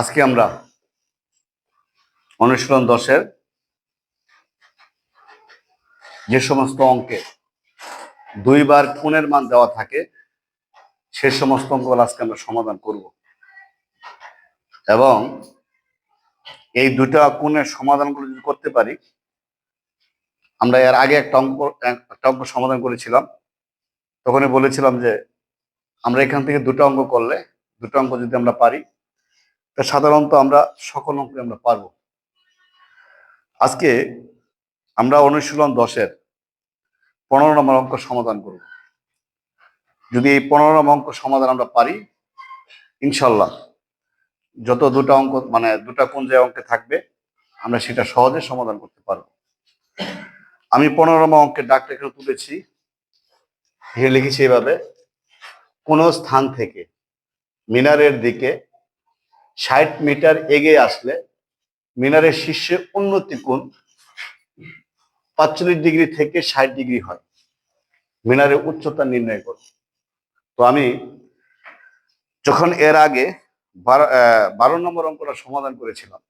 আজকে আমরা অনুশীলন দশের যে সমস্ত অঙ্কে দুইবার কোণের মান দেওয়া থাকে, সে সমস্ত অঙ্কগুলো আজকে আমরা সমাধান করব। এবং এই দুটা কোণের সমাধানগুলো যদি করতে পারি, আমরা এর আগে একটা অঙ্ক একটা অঙ্ক সমাধান করেছিলাম। তখনই বলেছিলাম যে, আমরা এখান থেকে দুটো অঙ্ক করলে, দুটো অঙ্ক যদি আমরা পারি তা সাধারণত আমরা সকল অঙ্ক আমরা পারব। আজকে আমরা অনুশীলন দশের পনেরো নম্বর অঙ্ক সমাধান করব। যদি এই পনেরো নম্বর অঙ্ক সমাধান আমরা পারি, ইনশাল্লাহ যত দুটো অঙ্ক মানে দুটা কোন যে অঙ্কে থাকবে, আমরা সেটা সহজে সমাধান করতে পারব। আমি পনেরো নম্বর অঙ্কের ডাকটা এখানে তুলেছি। লিখেছি এভাবে, কোনো স্থান থেকে মিনারের দিকে ষাট মিটার এগিয়ে আসলে মিনারের শীর্ষে উন্নতি কোণ পাঁচচল্লিশ ডিগ্রি থেকে ষাট ডিগ্রি হয়। মিনারের উচ্চতা নির্ণয় করো। তো আমি যখন এর আগে বারো বারো নম্বর অঙ্কটা সমাধান করেছিলাম,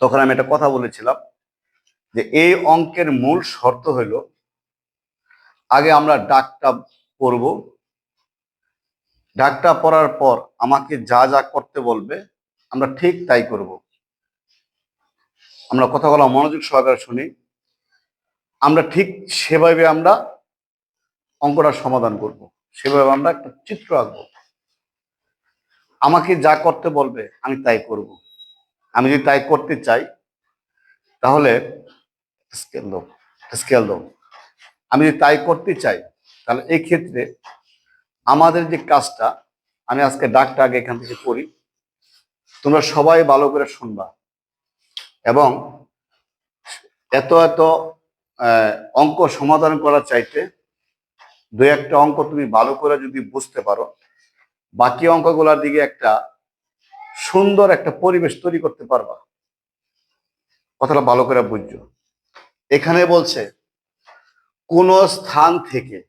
তখন আমি একটা কথা বলেছিলাম যে এই অঙ্কের মূল শর্ত হইল, আগে আমরা ডাকটা পড়ব ডাকটা পড়ার পর আমাকে যা যা করতে বলবে, আমরা ঠিক তাই করব। আমরা কথাগুলো মনোযোগ সহকারে শুনি। আমরা ঠিক সেভাবে আমরা অঙ্কটা সমাধান করব। সেভাবে আমরা একটা চিত্র আঁকবো। আমাকে যা করতে বলবে, আমি তাই করব। আমি যদি তাই করতে চাই, তাহলে স্কেল দাও স্কেল দাও। আমি যদি তাই করতে চাই, তাহলে এই ক্ষেত্রে আমাদের যে কাজটা, আমি আজকে ডাকটা আগে এখান থেকে করি। তোমরা সবাই ভালো করে শুনবা। এবং এত এত অঙ্ক সমাধান করার চাইতে দু একটা অঙ্ক তুমি ভালো করে যদি বুঝতে পারো, বাকি অঙ্কগুলোর দিকে একটা সুন্দর একটা পরিবেশ তৈরি করতে পারবা। কথাটা ভালো করে বুঝছ। এখানে বলছে, কোন স্থান থেকে,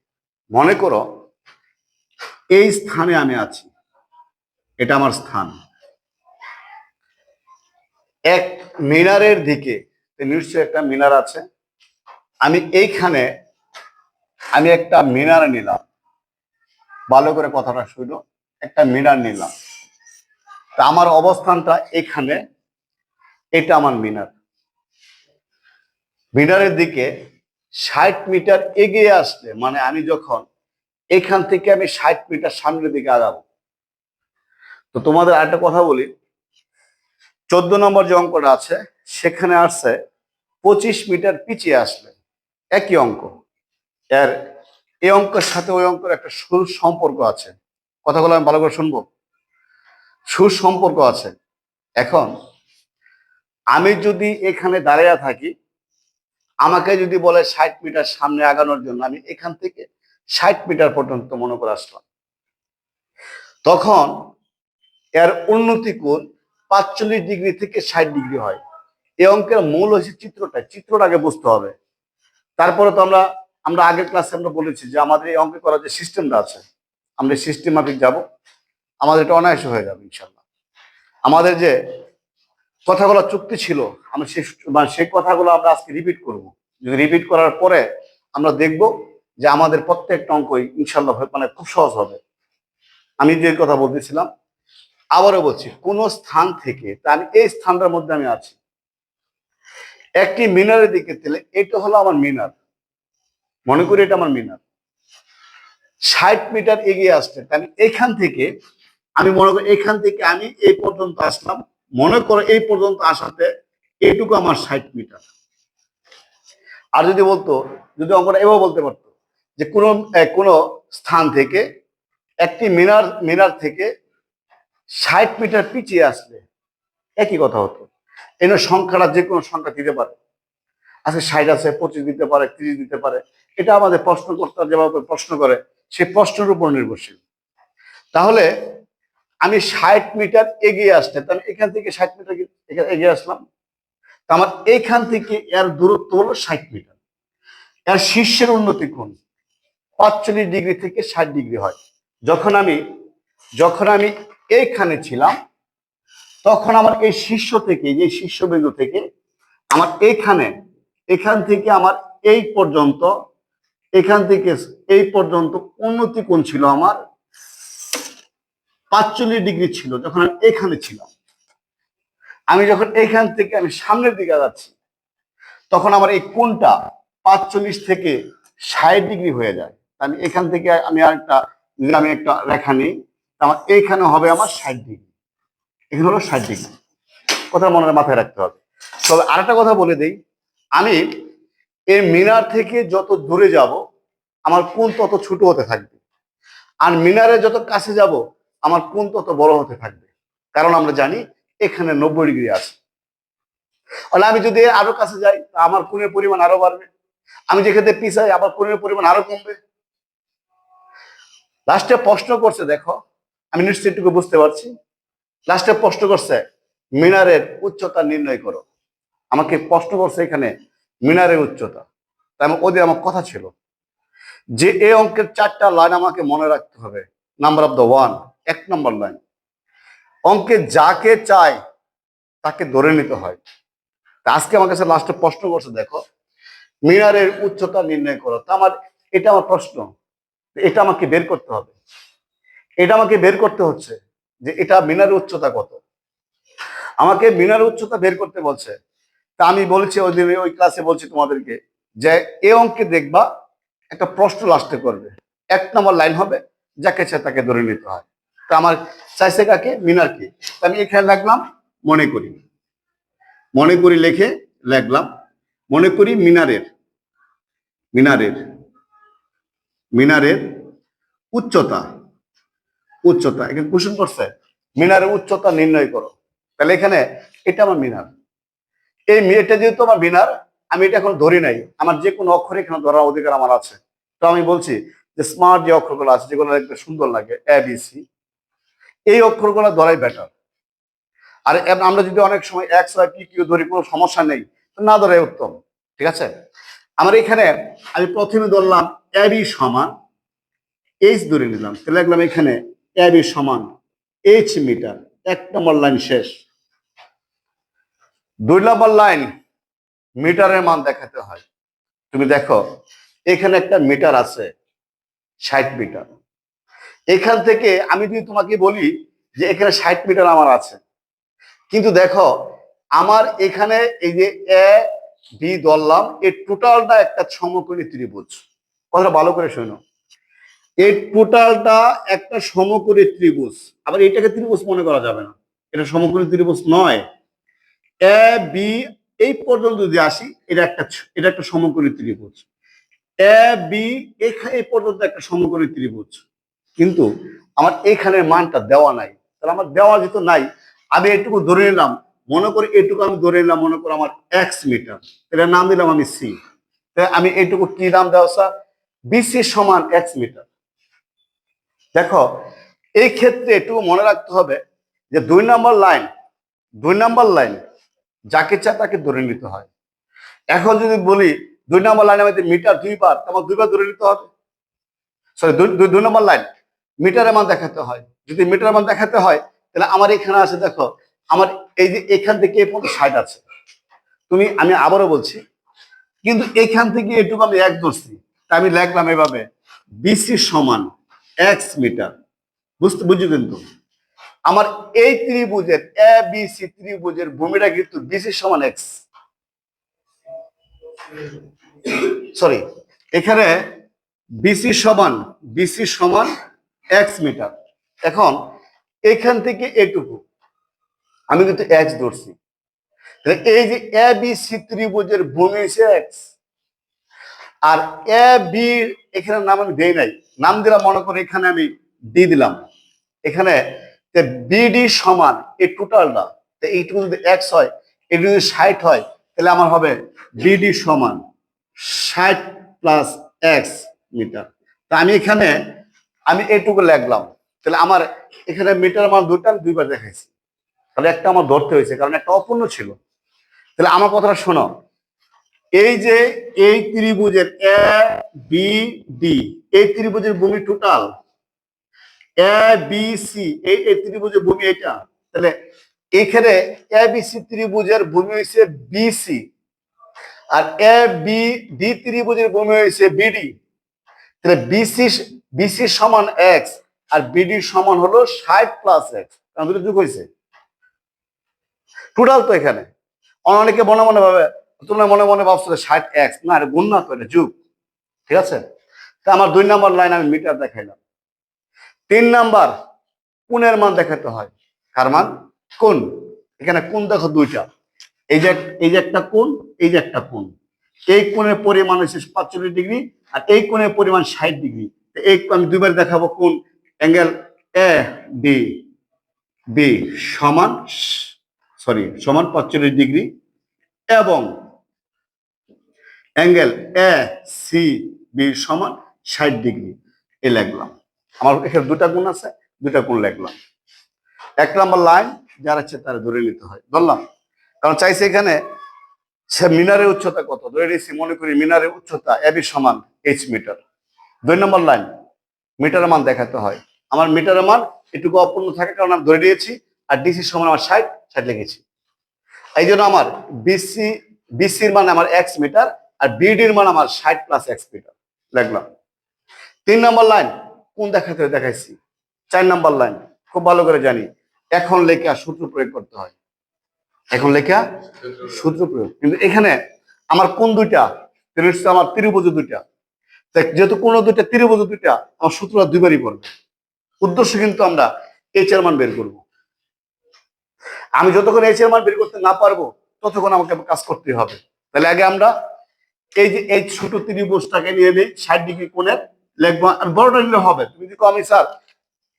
মনে করো এই স্থানে আমি আছি। এটা আমার স্থান। এক মিনারের দিকে, তো নিশ্চয়ই একটা মিনার আছে। আমি এইখানে, আমি একটা মিনার নিলাম। ভালো করে কথাটা শুনো, একটা মিনার নিলাম। তা আমার অবস্থানটা এখানে, এটা আমার মিনার। মিনারের দিকে ষাট মিটার এগিয়ে আসলে মানে আমি যখন এখান থেকে আমি ষাট মিটার সামনের দিকে আগাবো। তো তোমাদের আরেকটা কথা বলি। চোদ্দ নম্বর যে অঙ্কটা আছে, সেখানে আসছে পঁচিশ মিটার পিছিয়ে আসলে একই অঙ্ক। এর এই অঙ্কের সাথে ওই অঙ্কের একটা সুসম্পর্ক আছে। কথাগুলো আমি ভালো করে শুনব? সুসম্পর্ক আছে। এখন আমি যদি এখানে দাঁড়িয়ে থাকি, আমাকে যদি বলে ষাট মিটার সামনে আগানোর জন্য আমি এখান থেকে ষাট মিটার পর্যন্ত মনে করে আসলাম। তখন এর উন্নতি কোণ পাঁচচল্লিশ ডিগ্রি থেকে ষাট ডিগ্রি হয়। এই অঙ্কের মূল হচ্ছে চিত্রটা চিত্রটা আগে বুঝতে হবে। তারপরে তো আমরা আমরা আগের ক্লাসে আমরা বলেছি যে আমাদের এই অঙ্কে করার যে সিস্টেমটা আছে, আমরা সিস্টেম মাফিক যাব। আমাদের এটা অনায়াসে হয়ে যাবে ইনশাল্লাহ আমাদের যে কথাগুলো চুক্তি ছিল, আমরা সেই মানে সেই কথাগুলো আমরা আজকে রিপিট করব। যদি রিপিট করার পরে আমরা দেখব যে আমাদের প্রত্যেকটা অঙ্কই ইনশাল্লাহ মানে খুব সহজ হবে। আমি যে কথা বলতেছিলাম, আবারও বলছি, কোন স্থান থেকে, তা আমি এই স্থানটার মধ্যে আমি আছি। একটি মিনারের দিকে তেলে এটা হলো আমার মিনার। মনে করি এটা আমার মিনার। ষাট মিটার এগিয়ে আসছে তাহলে এখান থেকে, আমি মনে করি এখান থেকে আমি এই পর্যন্ত আসলাম। মনে করো এই পর্যন্ত আসাতে এইটুকু আমার ষাট মিটার। আর যদি বলতো, যদি অঙ্কটা এভাবে বলতে পারতো যে কোনো কোনো স্থান থেকে, একটি মিনার মিনার থেকে ষাট মিটার পিছিয়ে আসলে একই কথা হতো। এই সংখ্যাটা যে কোনো সংখ্যা দিতে পারে। আজকে ষাট আছে, পঁচিশ দিতে পারে, তিরিশ দিতে পারে। এটা আমাদের প্রশ্ন করতে যেভাবে প্রশ্ন করে সেই প্রশ্নের উপর নির্ভরশীল। তাহলে আমি ষাট মিটার এগিয়ে আসতে তাহলে এখান থেকে ষাট মিটার এগিয়ে আসলাম? আমার এইখান থেকে এর দূরত্ব হলো ষাট মিটার। এর শীর্ষের উন্নতি কোণ পাঁচচল্লিশ ডিগ্রি থেকে ষাট ডিগ্রি হয়। যখন আমি যখন আমি এইখানে ছিলাম, তখন আমার এই শীর্ষ থেকে যে শীর্ষবিন্দু থেকে আমার এইখানে এখান থেকে আমার এই পর্যন্ত, এখান থেকে এই পর্যন্ত উন্নতি কোণ ছিল আমার পাঁচচল্লিশ ডিগ্রি ছিল যখন আমি এখানে ছিলাম। আমি যখন এখান থেকে আমি সামনের দিকে যাচ্ছি তখন আমার এই কোণটা পাঁচচল্লিশ থেকে ষাট ডিগ্রি হয়ে যায়। আমি এখান থেকে আমি আরেকটা যদি আমি একটা রেখা নিই। আমার এইখানে হবে আমার ষাট ডিগ্রি এখানে হলো ষাট ডিগ্রি কথা মনে মাথায় রাখতে হবে। তবে আরেকটা কথা বলে দিই। আমি এই মিনার থেকে যত দূরে যাব, আমার কোণ তত ছোট হতে থাকবে। আর মিনারে যত কাছে যাব, আমার কোণ তত বড় হতে থাকবে। কারণ আমরা জানি এখানে নব্বই ডিগ্রি আছে। তাহলে আমি যদি আরও কাছে যাই, তা আমার কোণের পরিমাণ আরও বাড়বে। আমি যেখানে পিছাই আবার কোণের পরিমাণ আরও কমবে। লাস্টে প্রশ্ন করছে, দেখো, আমি নিশ্চিতটুকু বুঝতে পারছি। লাস্টে প্রশ্ন করছে, মিনারের উচ্চতা নির্ণয় করো। আমাকে প্রশ্ন করছে এখানে, মিনারের উচ্চতা। তাই ওদের আমার কথা ছিল। যে এই অঙ্কের চারটা লাইন আমাকে মনে রাখতে হবে। নাম্বার অফ দ্য ওয়ান এক নম্বর লাইন অঙ্কে যাকে চায়, তাকে ধরে নিতে হয়। তা আজকে আমার কাছে লাস্টে প্রশ্ন করছে, দেখো, মিনারের উচ্চতা নির্ণয় করো। তা আমার, এটা আমার প্রশ্ন। এটা আমাকে বের করতে হবে। এটা আমাকে বের করতে হচ্ছে যে এটা মিনার উচ্চতা কত। আমাকে মিনার উচ্চতা বের করতে বলছে। তা আমি বলছি ওই দিন ওই ক্লাসে বলছি তোমাদেরকে যে এ অঙ্কে দেখবা একটা প্রশ্ন লাস্টে করবে। এক নম্বর লাইন হবে যাকে চায় তাকে ধরে নিতে হয়। তা আমার চাইছে কাকে? মিনারকে তা আমি এখানে লাগলাম মনে করি। মনে করি লেখে লাগলাম মনে করি মিনারের। মিনারের। মিনারের উচ্চতা। উচ্চতা, এখানে কোশ্চেন করছে, মিনারের উচ্চতা নির্ণয় করো। তাহলে এখানে এটা আমার মিনার। এই এটা যেহেতু আমার মিনার, আমি এটা এখন ধরি নাই। আমার যে কোনো অক্ষর এখানে ধরার অধিকার আমার আছে। তো আমি বলছি যে স্মার্ট যে অক্ষরগুলো আছে, যেগুলো দেখতে সুন্দর লাগে এ বি সি এই অক্ষরগুলো ধরাই বেটার আর আমরা যদি অনেক সময় এক্স ওয়াই পি কিউ ধরি, কোনো সমস্যা নেই, না ধরে উত্তম, ঠিক আছে? আমার এখানে আমি প্রথমে ধরলাম এ বি সমান এইচ ধরে নিলাম। তাহলে লিখলাম এখানে এ বি সমান এইচ মিটার। এক নম্বর লাইন শেষ। দুই নম্বর লাইন মিটারের মান দেখাতে হয়। তুমি দেখো, এখানে একটা মিটার আছে, ষাট মিটার। এখান থেকে আমি যদি তোমাকে বলি যে এখানে ষাট মিটার আমার আছে। কিন্তু দেখো, আমার এখানে এই যে এ বি ধরলাম এই টোটালটা একটা সমকোণী ত্রিভুজ। কথাটা ভালো করে শোনো। এই টোটালটা একটা সমকোণী ত্রিভুজ। আবার এটাকে ত্রিভুজ মনে করা যাবে না। এটা সমকোণী ত্রিভুজ নয়। এ বি এই পর্যন্ত যদি আসি, এটা একটা এটা একটা সমকোণী ত্রিভুজ। এ বি এখানে এই পর্যন্ত একটা সমকোণী ত্রিভুজ। কিন্তু আমার এখানের মানটা দেওয়া নাই। তাহলে আমার দেওয়া যেহেতু নাই, আমি এটুকু ধরে নিলাম। মনে করি এটুকু আমি ধরে নিলাম, মনে করো আমার এক্স মিটার এটা নাম দিলাম আমি সি আমি এইটুকু কি নাম দেওয়া, স্যার? বিসি সমান এক্স মিটার দেখো, এই ক্ষেত্রে একটু মনে রাখতে হবে যে দুই নম্বর লাইন, দুই নম্বর লাইন যাকে চা তাকে ধরে নিতে হয়। এখন যদি বলি দুই নম্বর লাইনে আমাদের মিটার দুইবার আমার দুইবার ধরে নিতে হবে। সরি দুই দুই নম্বর লাইন মিটারের মান দেখাতে হয়। যদি মিটারের মান দেখাতে হয়, তাহলে আমার এখানে আছে, দেখো, আমার এই যে এখান থেকে এই পর্যন্ত ষাট আছে। তুমি, আমি আবারও বলছি, কিন্তু এখান থেকে এটুকু আমি এক ধরছি। আমি লিখলাম এভাবে। বিসি সমান এক্স মিটার বুঝতে বুঝছ কিন্তু আমার এই ত্রিভুজের এ বি সি ত্রিভুজের ভূমিটা কিন্তু বিসি সমান এক্স সরি এখানে বিসি সমান বিসি সমান এক্স মিটার এখন এখান থেকে এটুকু। আমি কিন্তু এক্স ধরছি। এই যে এ বি সি ত্রিভুজের ভূমি এক্স আর এ বি এখানে নাম আমি দেই নাই। নাম দিলাম মনে করে এখানে আমি ডি দিলাম। এখানে বিডি সমান এই টোটালটা এইটুকু যদি এক্স হয়, এটি যদি ষাট হয়, তাহলে আমার হবে বিডি সমান ষাট প্লাস এক্স মিটার। তা আমি এখানে, আমি এইটুকু লিখলাম। তাহলে আমার এখানে মিটার মান দুটো আমি দুইবার দেখাইছি। তাহলে একটা আমার ধরতে হয়েছে, কারণ একটা অপূর্ণ ছিল। তাহলে আমার কথাটা শোনো। এই যে এই ত্রিভুজের এ বি ডি এই ত্রিভুজের ভূমি টোটাল এ বি সি এই এই ত্রিভুজের ভূমি এটা। তাহলে এখানে এ বি সি ত্রিভুজের ভূমি হয়েছে বিসি আর এ বি ডি ত্রিভুজের ভূমি হয়েছে বিডি তাহলে বিসি বিসি সমান এক্স আর বিডি সমান হলো ষাট প্লাস এক্স কারণ দুটো যুগ হয়েছে টোটাল তো এখানে। অনেকে মনে মনে ভাবে তোমরা মনে মনে ভাবছ ষাট এক্স না গুণ না এটা যুগ। ঠিক আছে? তা আমার দুই নাম্বার লাইন আমি মিটার দেখাইলাম। তিন নাম্বার, কোণের মান দেখাতে হয়। কার মান? কোন এখানে কোন দেখো দুইটা। এই যে এই যে একটা কোণ, এই যে একটা কোণ। এই কোণের পরিমাণ হচ্ছে পাঁচচল্লিশ ডিগ্রি আর এই কোণের পরিমাণ ষাট ডিগ্রি। এই আমি দুইবার দেখাবো কোন অ্যাঙ্গেল এ বি বি সমান, সরি, সমান পাঁচচল্লিশ ডিগ্রি। এবং অ্যাঙ্গেল এ সি বি সমান ষাট ডিগ্রি। এ লিখলাম। আমার এখানে দুটা গুণ আছে, দুটা গুণ লিখলাম। এক নম্বর লাইন, যারা আছে তারা ধরে নিতে হয়। ধরলাম। কারণ চাইছে এখানে, সে মিনারের উচ্চতা কত? ধরে নিয়েছি, মনে করি মিনারের উচ্চতা এবি সমান এইচ মিটার দুই নম্বর লাইন মিটারের মান দেখাতে হয়। আমার মিটারের মান এটুকু অপূর্ণ থাকে, কারণ আমি ধরে নিয়েছি, আর ডিসি সমান আমার ষাট ষাট লিখেছি। এই জন্য আমার বিসি বিসির মান আমার এক্স মিটার আর বিডির মান আমার ষাট প্লাস এক্স মিটার লিখলাম তিন নম্বর লাইন কোন দেখাতে দেখাইছি? চার নম্বর লাইন খুব ভালো করে জানি। এখন লেখা সূত্র প্রয়োগ করতে হয়। এখন লেখা সূত্র প্রয়োগ। কিন্তু এখানে আমার কোন দুইটা? আমার ত্রিভুজ দুইটা। যেহেতু কোন দুইটা ত্রিভুজ দুইটা, আমার সূত্র দুইবারই পড়বে। উদ্দেশ্য কিন্তু আমরা এইচ এর মান বের করব। আমি যতক্ষণ এইচ এর মান বের করতে না পারব, ততক্ষণ আমাকে কাজ করতে হবে। তাহলে আগে আমরা এই যে, এই ছোট ত্রিভুজটাকে নিয়ে নিই, ষাট ডিগ্রি কোণের লিখব, আর বড়টা নিলে হবে। তুমি যদি আমি স্যার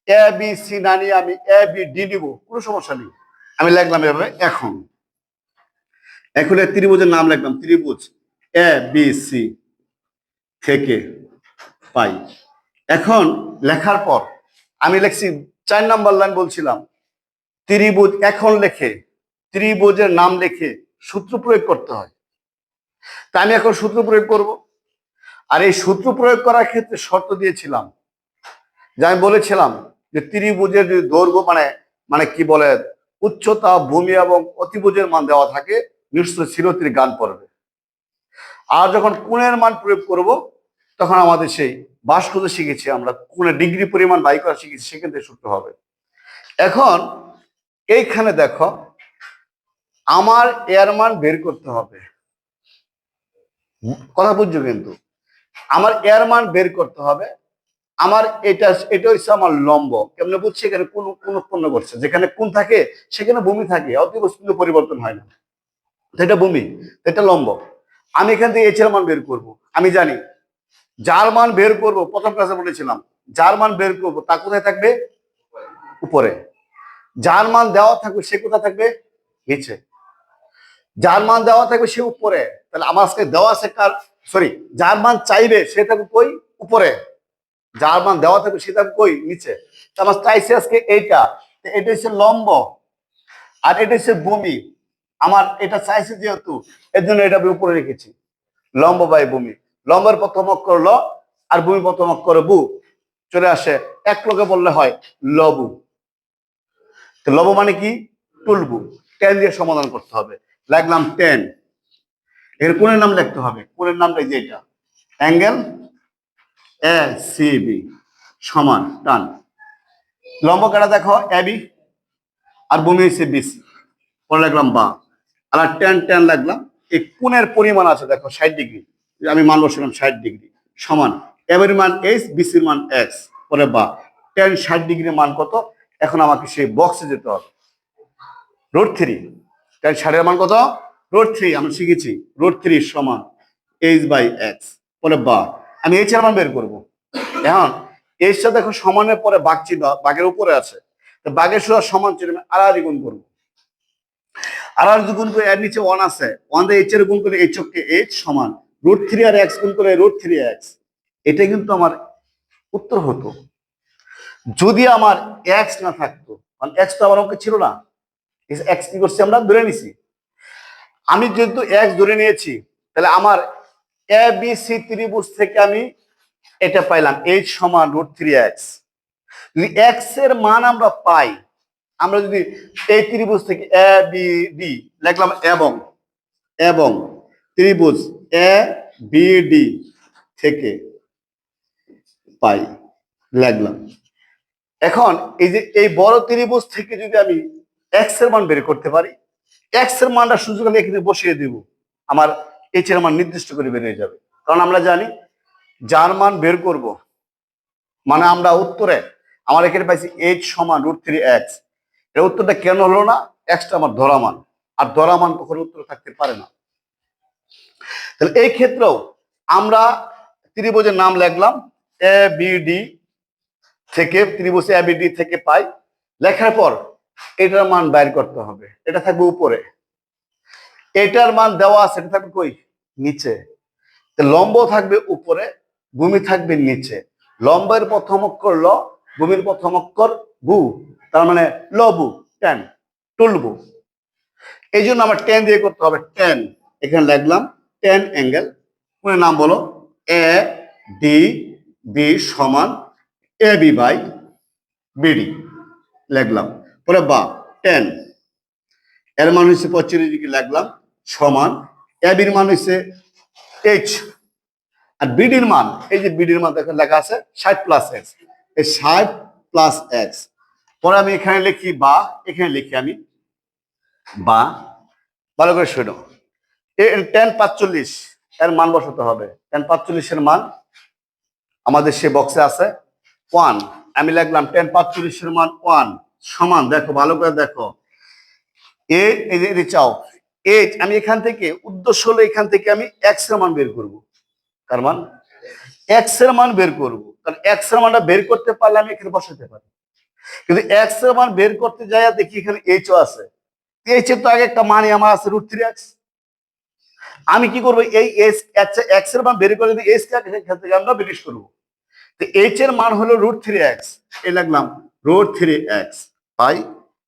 এ বি সি না নিয়ে আমি এ বি ডি নিব, কোনো সমস্যা নেই। আমি লিখলাম এভাবে, এখন। এখন এই ত্রিভুজের নাম লিখলাম, ত্রিভুজ এ বি সি থেকে পাই। এখন লেখার পর, আমি লিখছি, চার নাম্বার লাইন বলছিলাম, ত্রিভুজ এখন লেখে, ত্রিভুজের নাম লিখে, সূত্র প্রয়োগ করতে হয়। তা আমি এখন সূত্র প্রয়োগ করব। আর এই সূত্র প্রয়োগ করার ক্ষেত্রে শর্ত দিয়েছিলাম। যে আমি বলেছিলাম যে ত্রিভুজের যদি দৈর্ঘ্য মানে মানে কি বলে, উচ্চতা, ভূমি এবং অতিভুজের মান দেওয়া থাকে নিশ্চয় চিরতির গান পড়বে। আর যখন কোণের মান প্রয়োগ করব, তখন আমাদের সেই বাষ্পতে শিখেছি আমরা কোণের ডিগ্রি পরিমাণ বাই করা শিখেছি, সেখান থেকে সূত্র হবে। এখন এইখানে দেখো, আমার এর মান বের করতে হবে। কথা বুঝছ কিন্তু? আমার এর মান বের করতে হবে। আমার এটা এটা হচ্ছে আমার লম্ব। কেমনে বুঝছি? এখানে কোন কোন উৎপন্ন করছে? যেখানে কোন থাকে, সেখানে ভূমি থাকে। অতিবস্তু কিন্তু পরিবর্তন হয় না। এটা ভূমি এটা লম্ব। আমি এখান থেকে এইচ এর মান বের করব। আমি জানি, যার মান বের করব, প্রথম ক্লাসে বলেছিলাম, যার মান বের করব, তা কোথায় থাকবে? উপরে। যার মান দেওয়া থাকবে, সে কোথায় থাকবে? নিচে। যার মান দেওয়া থাকবে সে উপরে। তাহলে আমার আজকে দেওয়া আছে কার? সরি যার মান চাইবে সে থাকবে কই? উপরে। যার মান দেওয়া থাকবে সে থাকবে কই? নিচে। আমার চাইছে আজকে এইটা। এটা হচ্ছে লম্ব আর এটা হচ্ছে ভূমি। আমার এটা চাইছে যেহেতু এর জন্য এটা আমি উপরে রেখেছি। লম্ব বাই ভূমি। লম্বের প্রথম অক্ষর ল আর ভূমি প্রথম অক্ষর বু। চলে আসে, এক লোকে বললে হয় লবু। লব মানে কি? টুলবু। টেন দিয়ে সমাধান করতে হবে। লাগলাম টেন এর কোণের নাম লিখতে হবে। কোণের নামটা এই যে এটা। অ্যাঙ্গেল এ সি বি সমান টান। লম্ব কাটা দেখো, এ বি আর ভূমি হচ্ছে বিসি পরে লাগলাম বা। আর টেন টেন লাগলাম এই কোণের পরিমাণ আছে দেখো, ষাট ডিগ্রি। আমি মান বসলাম ষাট ডিগ্রি। সমান। এবার মান এইচ বিসির মান এক্স পরে বা। টেন ষাট ডিগ্রির মান কত? এখন আমাকে সেই বক্সে যেতে হবে। রোড থ্রি টেন ষাটের মান কত? রোড থ্রি আমরা শিখেছি। রোড থ্রি সমান এইচ বাই এক্স পরে বা। আমি এইচ এর মান বের করব। এখন এইচটা দেখো সমানের পরে বাঘ চিহ্ন, বাঘের উপরে আছে। বাঘের সুরা সমান চিহ্ন আমি আড়াআড়ি গুণ করব। আড়াআড়ি গুণ করে এর নিচে ওয়ান আছে। ওয়ান দিয়ে এইচ এর গুণ করে এইচ অক্ষে এইচ সমান রুট থ্রি আর এক্স গুণ করে রুট থ্রি এক্স এটা কিন্তু আমার উত্তর হতো। যদি আমার এক্স না থাকতো, কারণ এক্স তো আমার অঙ্কে ছিল না। এক্স কি করছি আমরা ধরে নিছি। আমি যেহেতু এক্স ধরে নিয়েছি, তাহলে আমার এ বি সি ত্রিভুজ থেকে আমি এটা পাইলাম এইচ সমান রুট থ্রি এক্স যদি এক্সের মান আমরা পাই, আমরা যদি এই ত্রিভুজ থেকে এ বি ডি লিখলাম এবং এবং ত্রিভুজ এ বি ডি থেকে পাই, লিখলাম। এখন এই যে এই বড় ত্রিভুজ থেকে যদি আমি এক্সের মান বের করতে পারি। এক্সের মানটা সুযোগ আমি এখানে বসিয়ে দিব। আমার এইচ এর মান নির্দিষ্ট করে বের হয়ে যাবে। কারণ আমরা জানি, যার মান বের করব মানে আমরা উত্তরে, আমার এখানে পাইছি এইচ সমান রুট থ্রি এক্সের উত্তরটা কেন হলো না? এক্সটা আমার ধরা মান। আর ধরা মান কখনো উত্তর থাকতে পারে না। তাহলে এই ক্ষেত্রেও আমরা ত্রিভুজের নাম লিখলাম এ বি ডি থেকে, ত্রিভুজ এ বি ডি থেকে পাই। লেখার পর এটার মান বাইর করতে হবে। এটা থাকবে উপরে। এটার মান দেওয়া আছে, এটা থাকবে কই? নিচে। লম্ব থাকবে উপরে, ভূমি থাকবে নিচে। লম্বের প্রথম অক্ষর ল, ভূমির প্রথম অক্ষর বু তার মানে লবু টেন টুলবু এই জন্য আমার টেন দিয়ে করতে হবে টেন এখানে লিখলাম টেন অ্যাঙ্গেল নাম বলো? এ ডি বি সমান এ বি বাই বিডি লিখলাম। পরে বা টেন এর মান হচ্ছে পঁয়ত্রিশ ডিগ্রি লিখলাম সমান। এ বির মান হচ্ছে এইচ আর বিডির মান, এই যে বিডির মান দেখো লেখা আছে ষাট প্লাস এক্স এই ষাট প্লাস এক্স পরে আমি এখানে লিখি, বা, এখানে লিখি আমি, বা। ভালো করে শোনো। টেন পাঁচচল্লিশ, এর মান বসাতে হবে। টেন পাঁচচল্লিশের মান আমাদের সে বক্সে আছে ওয়ান আমি লিখলাম টেন পাঁচচল্লিশের মান ওয়ান সমান, দেখো, ভালো করে দেখো। এ চাও। এইট আমি এখান থেকে, উদ্দেশ্য হলো এখান থেকে আমি এক্সের মান বের করব। কার মান? এক্সের মান বের করব। কারণ এক্সের মানটা বের করতে পারলে আমি এখানে বসাতে পারি। কিন্তু এক্সের মান বের করতে যাই দেখি এখানে এইচও আছে। এইচ এর তো আগে একটা মানে আমার আছে রুট থ্রি এক্স আমি কি করব? এই এক্সের মান বের করে এখান থেকে আমরা ব্রিটিশ করব। তো এইচ এর মান হলো রুট থ্রি এক্স এই লাগলাম। রুট থ্রি এক্স বাই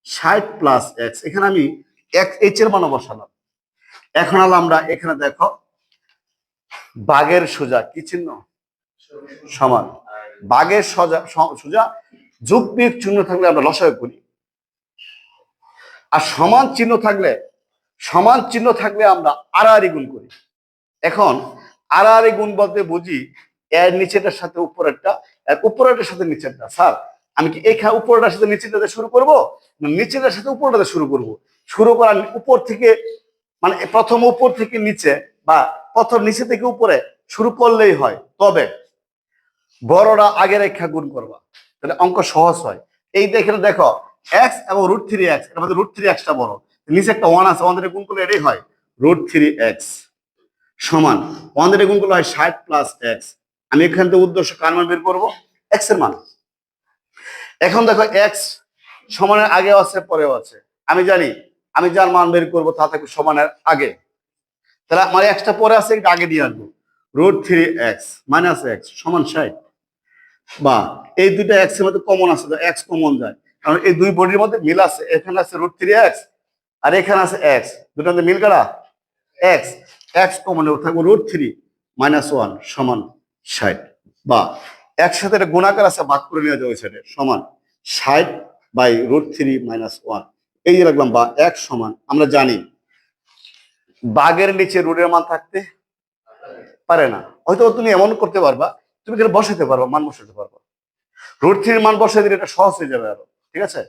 ষাট প্লাস এক্স। এখানে আমি এক্স এইচ এর মানও বসালাম। এখন আলো আমরা এখানে দেখো, বাঘের সোজা, কি চিহ্ন? সমান। বাঘের সোজা সোজা, যোগ বিয়োগ চিহ্ন থাকলে আমরা লসায় করি। আর সমান চিহ্ন থাকলে, সমান চিহ্ন থাকলে আমরা আড়াআড়ি গুণ করি। এখন আড়াআড়ি গুণ বলতে বুঝি, এর নিচেটার সাথে উপরেরটা, এর উপরেরটার সাথে নিচেরটা। স্যার আমি কি এখানে উপরেরটার সাথে নিচেরটাতে শুরু করব? না নিচেরটার সাথে উপরটাতে শুরু করব। শুরু করার উপর থেকে মানে প্রথম উপর থেকে নিচে বা প্রথম নিচে থেকে উপরে শুরু করলেই হয়। তবে বড়রা আগে রেখা গুণ করবা। তাহলে অঙ্ক সহজ হয়। এই দেখে দেখো এক্স এবং রুট থ্রি এক্সের মধ্যে রুট থ্রি এক্সটা বড়। নিচে একটা ওয়ান আছে ওয়ান গুণ করলে এটাই হয়। রুট থ্রি এক্স সমান ওয়ান গুণ করলে হয় ষাট প্লাস এক্স আমি এখান থেকে উদ্দেশ্য কার মান বের করব? এক্সের মান। এখন দেখো এক্স সমানের আগেও আছে, পরেও আছে। আমি জানি, আমি যার মান বের করব তা থাকবে সমানের আগে। তাহলে আমার এক্সটা পরে আছে এটা আগে দিয়ে আসব root three X minus X সমান ষাট। বা এই দুইটা এক্সের মধ্যে কমন আছে এক্স কমন যায়। কারণ এই দুই বডির মধ্যে মিল আছে। এখানে আছে রুট থ্রি এক্স আর এখানে আছে এক্স দুটার মধ্যে মিল কারা? এক্স এক্স কমন থাকব রুট থ্রি মাইনাস ওয়ান সমান ষাট। বা একসাথে একটা গুণাকার আছে, ভাগ করে নেওয়া যাবে সেটা সমান ষাট by root three minus one এই যে রাখলাম বা এক সমান, আমরা জানি বাঘের নিচে রুটের মান থাকতে পারে না। হয়তো তুমি এমন করতে পারবা, তুমি এখানে বসাতে পারবা, মান বসাতে পারবা। রুট থ্রির মান বসাই দিলে এটা সহজ হয়ে যাবে আরও, ঠিক আছে?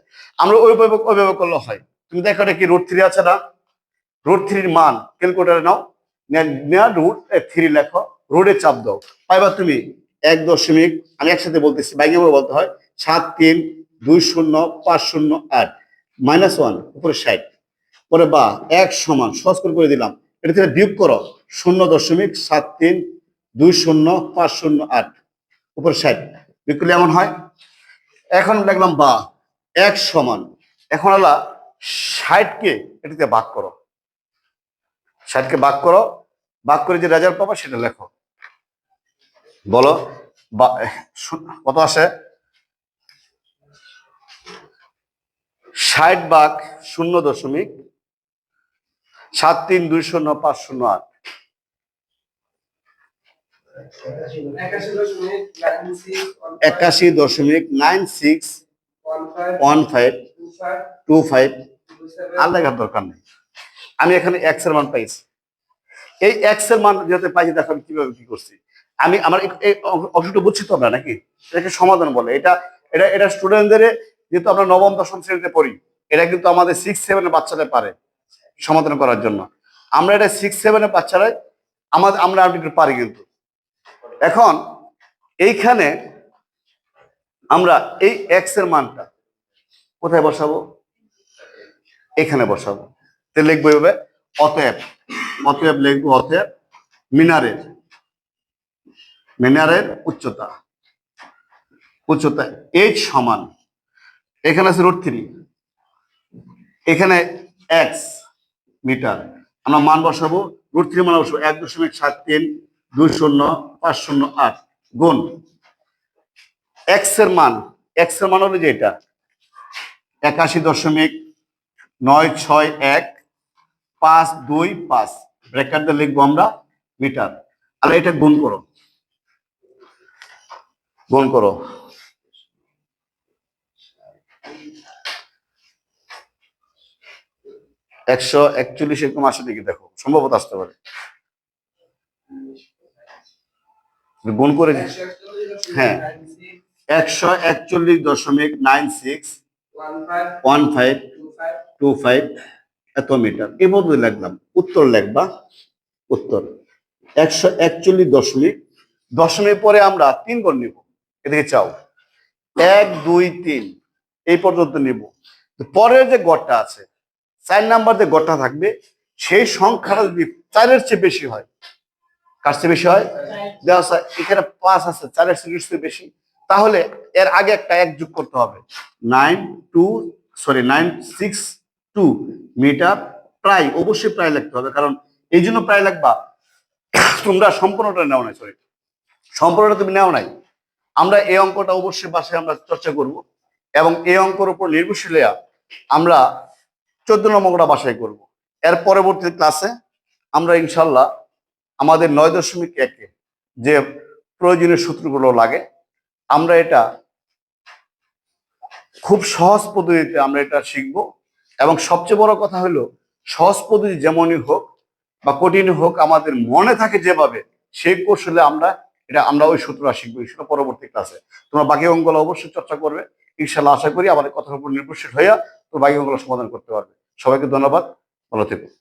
আমরা ওইভাবে ওইভাবে করলে হয়। তুমি দেখো এটা কি রুট থ্রি আছে না? রুট থ্রির মান ক্যালকুলেটারে নাও রুট থ্রি লেখো রোডে চাপ দাও। পাইবা তুমি এক দশমিক, আমি একসাথে বলতেছি, বাইকে বলতে হয়, সাত তিন, দুই শূন্য, পাঁচ শূন্য, আট। মাইনাস ওয়ান, উপরে ষাট। পরে বা, এক সমান, সহজ করে করে দিলাম। এটা থেকে বিয়োগ করো, শূন্য দশমিক, সাত তিন, দুই শূন্য, পাঁচ শূন্য, আট। উপরে ষাট। বিয়োগ করলে এমন হয়। এখন দেখলাম বা, এক সমান। এখন হলো ষাটকে এটাতে ভাগ করো। ষাটকে ভাগ করো, ভাগ করে যে রেজাল্ট পাবো সেটা লেখো। বলো কত আসে? ষাট ভাগ শূন্য দশমিক সাত তিন দুই শূন্য পাঁচ শূন্য আট। একাশি দশমিক nine six one five two five. আর লেখার দরকার নেই। আমি এখানে এক্সের মান পাইছি। এই এক্সের মান যেহেতু পাইছি দেখো আমি কীভাবে কি করছি? আমি আমার অংশটা বুঝছি তো আমরা নাকি? এটাকে সমাধান বলে। এটা এটা এটা স্টুডেন্টদের যেহেতু আমরা নবম, দশম শ্রেণীতে পড়ি এটা কিন্তু আমাদের সিক্স সেভেনের বাচ্চারা পারে সমাধান করার জন্য। আমরা এটা সিক্স সেভেনের বাচ্চারাই, আমাদের, আমরা একটু পারি কিন্তু। এখন, এইখানে আমরা এই এক্সের মানটা কোথায় বসাবো? এখানে বসাবো। তো লিখব এভাবে অতএব অতএব লিখব অতএব মিনারের মিনারের উচ্চতা। উচ্চতা এইচ সমান। এখানে আছে রুট থ্রি এখানে এক্স মিটার। আমরা মান বসাবো। রুট থ্রি মান বসাবো এক দশমিক সাত তিন, দুই শূন্য, পাঁচ শূন্য আট। গুণ। এক্সের মান। এক্স মান হলো যেটা একাশি দশমিক নয় ছয় এক, পাঁচ দুই পাঁচ। দিয়ে লিখব আমরা মিটার। আর এটা গুণ করো। গুণ করো। একশো একচল্লিশ এরকম আসে দেখি দেখো সম্ভবত আসতে পারে। গুণ করে হ্যাঁ। একশো একচল্লিশ দশমিক nine six one five two five এত মিটার পদ্ধতি লিখলাম উত্তর লিখবা। উত্তর। একশো একচল্লিশ দশমিক দশমিক পরে আমরা তিন গণ নিব। এদিকে চাও। এক, দুই, তিন। এই পর্যন্ত নিব। পরের যে গড়টা আছে, চার নাম্বার যে গড়টা থাকবে, সেই সংখ্যাটা যদি চারের চেয়ে বেশি হয়, কার চেয়ে বেশি হয়? দেওয়া এখানে পাঁচ আছে, চারের চেয়ে বেশি। তাহলে এর আগে একটা এক যোগ করতে হবে। Nine, two, sorry, nine, six, two, metre প্রায়, অবশ্যই প্রায় লিখতে হবে, কারণ এই জন্য প্রায় লাগবা তোমরা সম্পূর্ণটা নেও নাই, সরি। সম্পূর্ণটা তুমি নেও নাই। আমরা এই অঙ্কটা অবশ্যই বাসায় আমরা চর্চা করব এবং এই অঙ্কের উপর নির্ভরশীল আমরা চোদ্দ নম্বরটা বাসায় করব। এর পরবর্তী ক্লাসে আমরা ইনশাল্লাহ আমাদের নয় দশমিক একে যে প্রয়োজনীয় সূত্রগুলো লাগে, আমরা এটা খুব সহজ পদ্ধতিতে আমরা এটা শিখব এবং সবচেয়ে বড় কথা হলো, সহজ পদ্ধতি যেমনই হোক বা কঠিন হোক, আমাদের মনে থাকে যেভাবে সেই কৌশলে আমরা এটা আমরা ওই সূত্র শিখব সেটা পরবর্তী ক্লাসে তোমরা বাকি অঙ্গল অবশ্যই চর্চা করবে। ইনশাল্লাহ আশা করি আমাদের কথার উপর নির্ভরশীল হইয়া তোমরা বাকি অঙ্গল সমাধান করতে পারবে। সবাইকে ধন্যবাদ। ভালো থেকো।